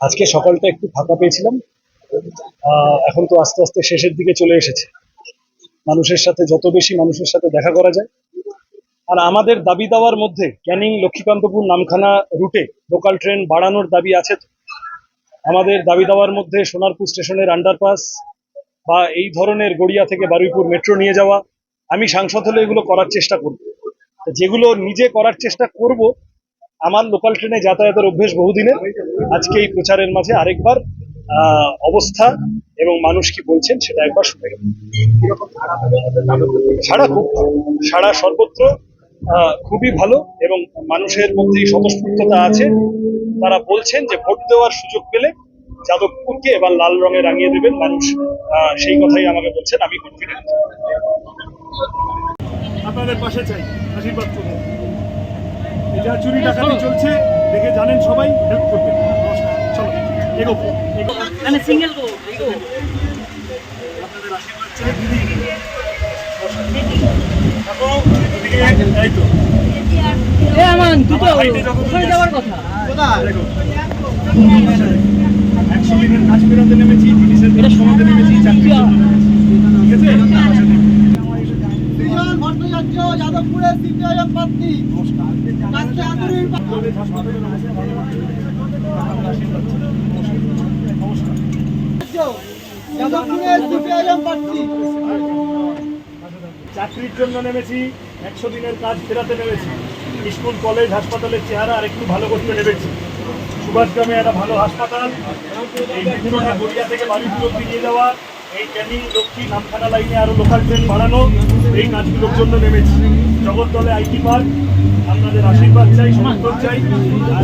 আজকে সকালটা একটু ফাঁকা পেয়েছিলাম। এখন তো আস্তে আস্তে শেষের দিকে চলে এসেছে। মানুষের সাথে যত বেশি মানুষের সাথে দেখা করা যায়। আর আমাদের দাবি দাওয়ার মধ্যে ক্যানিং লক্ষ্মীকান্তপুর নামখানা রুটে লোকাল ট্রেন বাড়ানোর দাবি আছে তো? আমাদের দাবি দাওয়ার মধ্যে সোনারপুর স্টেশনের আন্ডারপাস বা এই ধরনের গড়িয়া থেকে বারুইপুর মেট্রো নিয়ে যাওয়া, আমি সাংসদ হলে এগুলো করার চেষ্টা করব। যেগুলো নিজে করার চেষ্টা করব আমার লোকাল ট্রেনে যাতায়াতের অভ্যেস বহুদিনের। আজকে এই প্রচারের মাঝে আরেকবার অবস্থা এবং মানুষ কি বলছেন সেটা একবার শুনে গেল সারা খুব সারা সর্বত্র খুবই ভালো এবং মানুষের মধ্যে স্বতঃস্ফূর্ততা আছে। তারা বলছেন যে ভোট দেওয়ার সুযোগ পেলে যাদবপুরকে এবার লাল রঙে রাঙিয়ে দেবেন মানুষ। সেই কথাই আমাকে বলছেন, আমি কনফিডেন্ট আপনাদের পাশে চাই, আশীর্বাদ যা চুরি ডাকাতি চলছে। দেখে জানেন সবাই হেল্প করবেন। চলো এগো এগো মানে সিঙ্গেল গো গো আপনাদের আশীর্বাদ চাই। দিদি থাকো, এদিকে এই তো। এ আমান দুটো আমার হাইটে যত দূর ওখানে যাওয়ার কথা। দেখো একশো দিনের কাজ ফেরাতে নেমেছি জিনিসের এটা সমাতে নেমেছি চাকরি ঠিক আছে বিজন যাদবপুরের প্রার্থী। চাকরির জন্য নেমেছি, একশো দিনের কাজ ফেরাতে নেমেছি। স্কুল, কলেজ, হাসপাতালের চেহারা আর একটু ভালো করতে নেমেছি। সুভাষগ্রামে একটা ভালো হাসপাতাল। এই বিভিন্ন গড়িয়া থেকে অব্দি নিয়ে যাওয়া এই ক্যানিং লক্ষ্মী নামখানা লাইনে আরও লোকাল ট্রেন বাড়ানো এই কাজগুলোর জন্য নেমেছি। জগদ্দলে আইটি পার্ক আপনাদের আশীর্বাদ চাই সমর্থন চাই।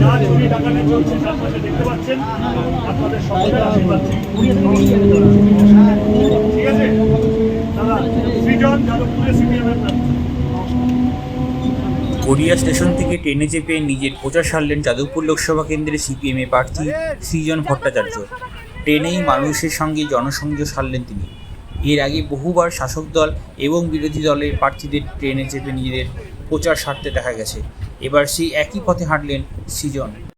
যা চুরি টাকানে চলছে চারপাশে দেখতে পাচ্ছেন আপনাদের সকলের আশীর্বাদ চাই। ঠিক আছে? দাদা সৃজন যাদবপুরে সিপিএমের গড়িয়া স্টেশন থেকে ট্রেনে চেপে নিজের প্রচার সারলেন যাদবপুর লোকসভা কেন্দ্রের সিপিএমএ প্রার্থী সৃজন ভট্টাচার্য। ট্রেনেই মানুষের সঙ্গে জনসংযোগ সারলেন তিনি। এর আগে বহুবার শাসক দল এবং বিরোধী দলের প্রার্থীদের ট্রেনে চেপে নিজেদের প্রচার সারতে দেখা গেছে। এবার সেই একই পথে হাঁটলেন সৃজন।